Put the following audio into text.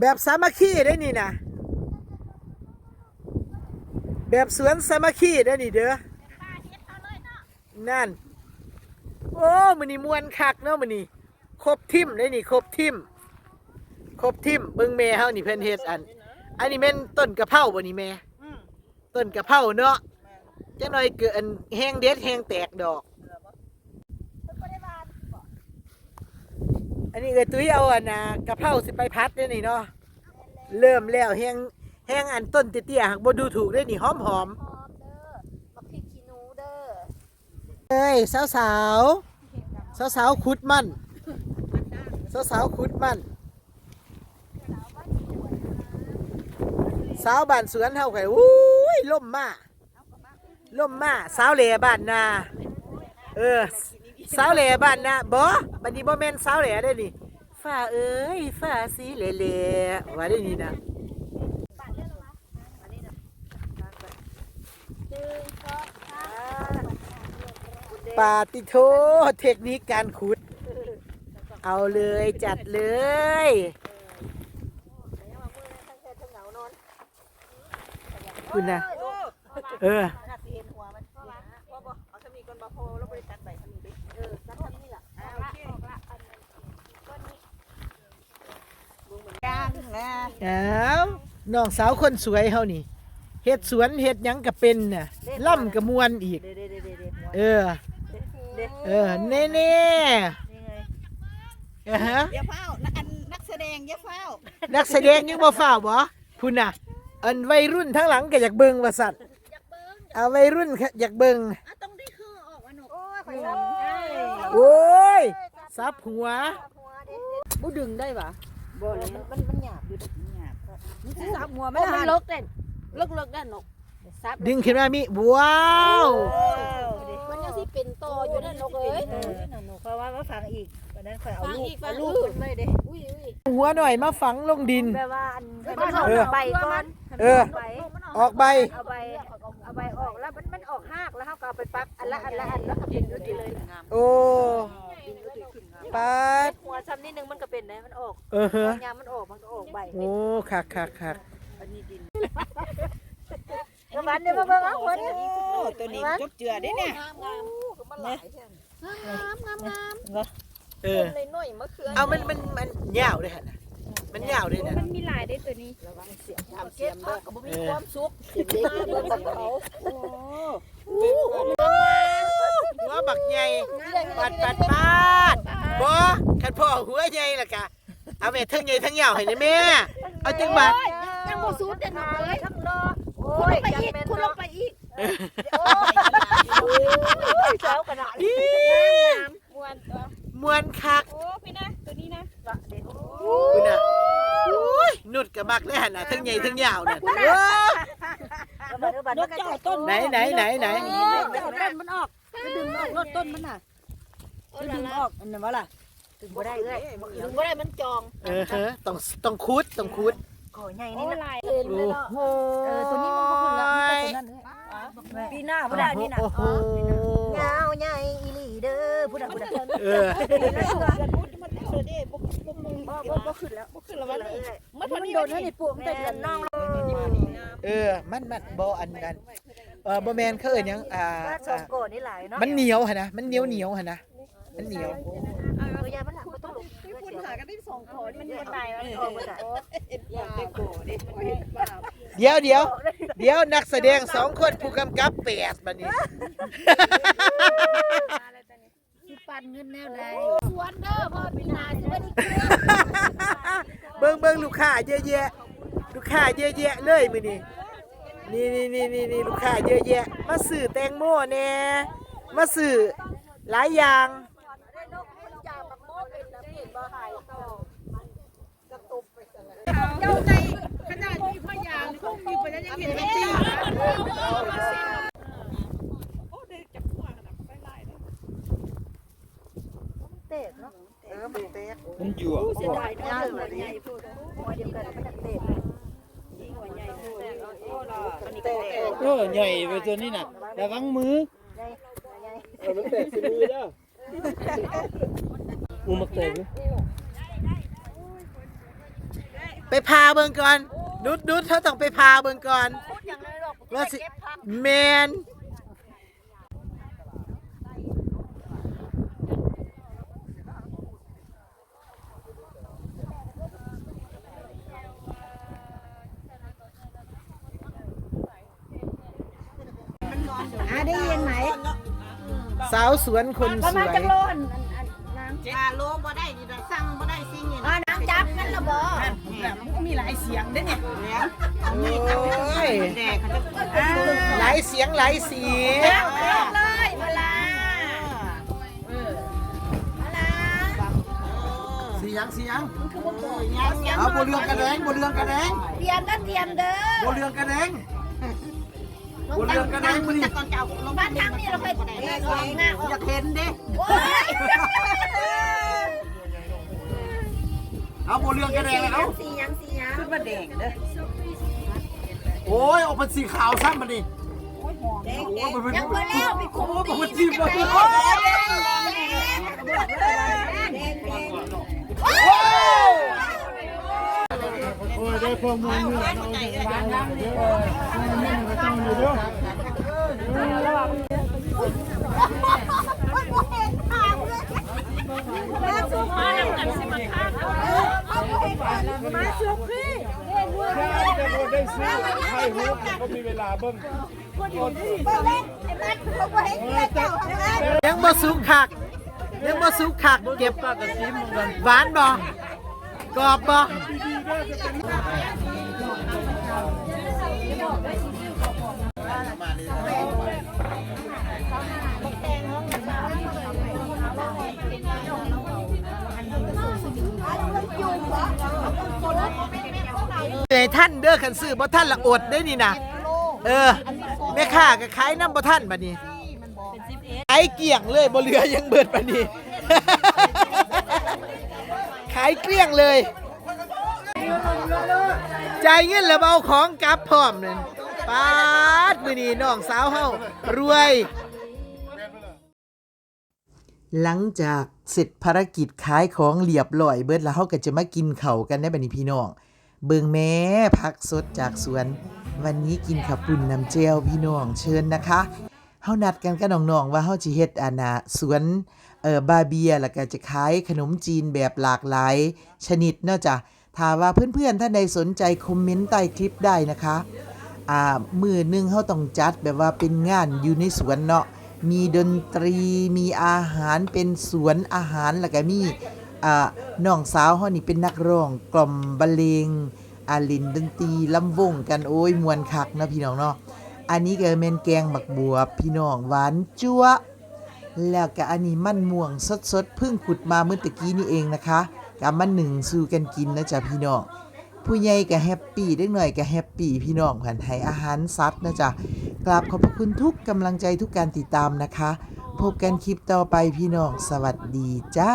แบบสามัคคีได้นี่นะแบบสวนสามัคคีได้นี่เด้อนั่น โอ้มันนี่มวนคักเนาะมันนี่ครบทิมได้นี่ครบทิมครบทิมเบิ่งแม่เฮานี่เพิ่นเฮ็ดอัน อันนี้แม่นต้นกะเพราบ่นี่แม่ต้นกะเพราเนาะจังหน่อยเกิดอันแห้งเด็ดแห้งแตกดอก อันนี้เอ้ยตุ้ยเอาอันน่ะกะเพราสิไปพัดเด้อนี่เนาะเริ่มแล้วแห้งแห้งอันต้นเตี้ยๆหักบ่ดูถูกได้นี่หอมหอมหอมเด้อบักพริกขี้หนูเด้อๆเอ้ยสาวสาวสาวสาวๆขุดมันสาวสาวๆขุดมันสาวบ้านสวนเฮาไข่อุ้ยล่มมาล่มมาสาวเหล่บ้านนา เออ สาวเหล่บ้านนาบ่บัดนี้บ่แม่นสาวเหล่ได้นี่ฟ้าเอ้ยฟ้าสีเหล่ๆว่าได้นี่นะดึงก็ค่ะปาติโทเทคนิคการขุด เอาเลยจัดเลยคุณนะเออ ก่อนบ่พอแล้วบ่ได้ตัดใบสมีไปเออตัดเท่านี้ล่ะอ่าโอเคกลางนะเหมือาน้องสาวคนสวยเฮานี่เฮ็ดสวนเฮ็ดหยังก็เป็นน่ะล่ำกระมวนอีก เด้เด้เด้เด้เด้เออ เด้เออเน่เน่นี่ไงเออฮะอย่าเฝ้านักอันนักแสดงอย่าเฝ้านักแสดงยังบ่ฟ้าวบ่พุ่นน่ะ อันวัยรุ่นทั้งหลังก็อยากเบิ่งว่าสั่นเอาวัยรุ่นอยากเบิ่ง อะ โอ้ยซับหัวหัวเด้บ่ดึงได้ปะบ่เลยมันมันมันหยาบอยู่ดิหยาบมันสิซับหัวไม่โอ้ได้มันลกเด่นลกลกด้านนกซับดึงขึ้นมามีว้าวมันยังสิเป็นตออยู่นั่นนกเอ้ยเพราะว่าว่าฟังอีกวันนั้นข่อยเอาฟังลูกอีกฟัเอางลูกอื่นคนเลยเด้อุ้ยอุ้ยหัวหน่อยมาฝังลงดินแปลว่าอันเออใบก่อนเออใบออกใบเอาใบเอาใบออกแล้วมันมันออกหากแล้วเฮาก็เอาไปปักอันละอันละอันแล้วก็เป็นอยู่ดีเลยโอ้ปัด หัวซ้ำนิดนึงมันก็เป็นได้มัน ออกเออฮะยามมันออกมันก็ออกใบโอ้คักคักคักอันนี้ดินวันนี้มาเบิ่งเอาหัวนี่ตัวนี้จบเจือได้เนี่ยงามงามมันหลายแท้งามงามงามเออเลยหน่อยมะเขือเอามันมันมันยาวเลยฮะน่ะมันยาวเลยนะมันมีหลายได้ตัวนี้ทำเสียมเด้อก็บ่มีความสุขมาเบิ่งกับเขาหัวบักใหญ่ปัดปัดปัดบ่คันพ่อหัวใหญ่ล่ะกะ เอาแม่ทั้งใหญ่ทั้งยาวให้นะแม่ เอาจังบาดยังบ่สูดเด่นนกเอ้ยทั้งรอโอ้คุณลยงไปยังอีกเป็นคุณลงไปอีกโอ้ยเจ้าขนาดนี้มวนตัวมวนคักโอ้พี่นะตัวนี้นะคุณน่ะโอ้ยนุดกับบักเลยหั่นน่ะทั้งใหญ่ทั้งยาวน่ะโอ้นกเจ้าต้นไหนไหนไหนไหนต้นมันออกจะดึงออกรถต้นมันน่ะจะดึงออกอันนั้นว่าล่ะ ดึงบ่ได้เอ้ยถึงบ่ได้มันจองเออฮะต้องต้องคุดต้องคุดขอใหญ่โอ้นี่นะหลายโอ้โหเออตัวนี้มันบ่ขึ้นแล้วมันตัวนั้นเอ้ยปีหน้าบ่ได้นี่น่ะโอ้โหยาวใหญ่อีหลีเด้อผู้ใดผู้ใดเออบ่ขึ้นแล้วบ่ขึ้นแล้วมันมันโดนให้นี่ปวกมันแต่เดือนน้องเออ มันมันบ่อันกันเออบ่แมนเขาเอิ้นหยังอ่าว่าสองโกนี่หลายเนาะมันเหนียวหั่นนะ มันเหนียวเหนียวหั่นนะ มันเหนียวเออยามันหลังบ่ต้องลงคุณหากันได้สองคนมันมันตายมันออกบ่ได้อยาได้โกดิเดี๋ยวเดี๋ยวเดี๋ยวนักแสดงสองคนผู้กำกับแปดบัดนี้ปันเงินแนวใดสวนเด้อพ่อพี่นาสิบ่ได้เบิ่งเบิ่งลูกค้าเยอะแยะลูกค้าเยอะแยะเลยมือนี้นี่นี่นี่นี่นี่ลูกค้าเยอะแยะ มาซื้อแตงโมแน่มาซื้อหลายอย่าง เจ้าใจขนาดมีพยานคงมีไปแล้วยังเห็นไม่จริงโอ้เด็กจะกลัวขนาดไปไล่เลย เตะเนาะ เออมันแตก มันหยวก เสียดายเนาะหัวใหญ่พูดหัวเดียวกันมันเตะ เออใหญ่ไปตัวนี้น่ะระวังมือใหญ่ใหญ่เออมันแตกสิมือแล้วอูมักแตกไหมไปพาเบิ่งก่อนนุดนุดเขาต้องไปพาเบิ่งก่อนว่าสิแมน อะได้ยินไหม สาวสวนคนประสมาณวยจังโลนอันนางอ่าโลบ่ได้นี่ได้สั่งบ่ได้สินี่อ่านางจับกันละบ่มีหลายเสียงเด้เนี่ยโอ้ยแดกเขาจะหลายเสียงหลายสีจับเลยเวลาเวลาสียังสียังยังยังเอาบเรืองกระแดงบเรืองกระแดงเตรียมก็เตรียมเด้อบเรืองกระแดง บเรือกระแดงมือจะนี่ก่อนเจ้าลงบ้านทางนี้เราไปเตะของหน้าออกจะเห็นเด้โอ้ยเอาบเรืองกระแดงเอาสียังสียังขึ้นมาแดงเด้อโอ้ยออกเป็นสีขาวซ้ำมันนี่โอ้ยมันเป็นยังบ่แล้วไปคุมโอ้ยมันจิ้มเลยโอ้ย โอ้ยได้ข้อมูลนี่เอาไปวางแล้วเดี๋ยวเออนี่ก็ต้องอยู่เด้อแต่บ่ได้ซื้อไข่หูก็มีเวลาเบิ่งยังบ่สุกคักยังบ่สุกคักเก็บปากกระซิบเหมือนกันหวานบ่ กรอบบ่เอ้ยท่านเด้อคันซื้อบ่ท่านละอดได้นี่นะเออแม่ค้าก็ขายน้ำบ่ท่านบัดนี้ขายเกลี้ยงเลยบ่เหลือยังเบิดบัดนี้ ขายเกลี้ยงเลย จ่ายเงินแล้วเอาของกลับพร้อมนั่นปาดมือนี้น้องสาวเฮารวย หลังจากเสร็จภารกิจขายของเรียบร้อยเบิดแล้วเฮาก็จะมากินเข้าวกันได้บัดนี้พี่น้อง เบิงแม่ผักสดจากสวน วันนี้กินขับปุ่นน้ำเจลพี่น้องเชิญนะคะเฮานัดกันกับน้องๆว่าเฮาสิเฮ็ดอานาสวน เออบาเบียแล้วก็จะขายขนมจีนแบบหลากหลายชนิดเนาะจ้ะถ้าว่าเพื่อนๆ ท่านใดสนใจคอมเมนต์ใต้คลิปได้นะคะ อ่า มือหนึงเฮาต้องจัดแบบว่าเป็นงานอยู่ในสวนเนาะ มีดนตรี มีอาหาร เป็นสวนอาหาร แล้วก็มี อ่า น้องสาวเฮานี่เป็นนักร้อง กล่อมบรรเลงอาลินดนตรีลำวงกันโอ้ยมวนคักนะพี่น้องเนาะ อันนี้ก็แม่นแกงหมักบวบพี่น้องหวานจั๊วะ แล้วก็อันนี้มันม่วงสดๆเพิ่งขุดมาเมื่อตะกี้นี่เองนะคะกับมันหนึ่งสู่กันกินนะจ๊ะพี่น้องผู้ใหญ่ก็แฮปปี้เด็กหน่อยก็แฮปปี้พี่น้องผ่านให้อาหารสัตว์นะจ๊ะกราบขอบพระคุณทุกกำลังใจทุกการติดตามนะคะ พบกันคลิปต่อไปพี่น้องสวัสดีจ้า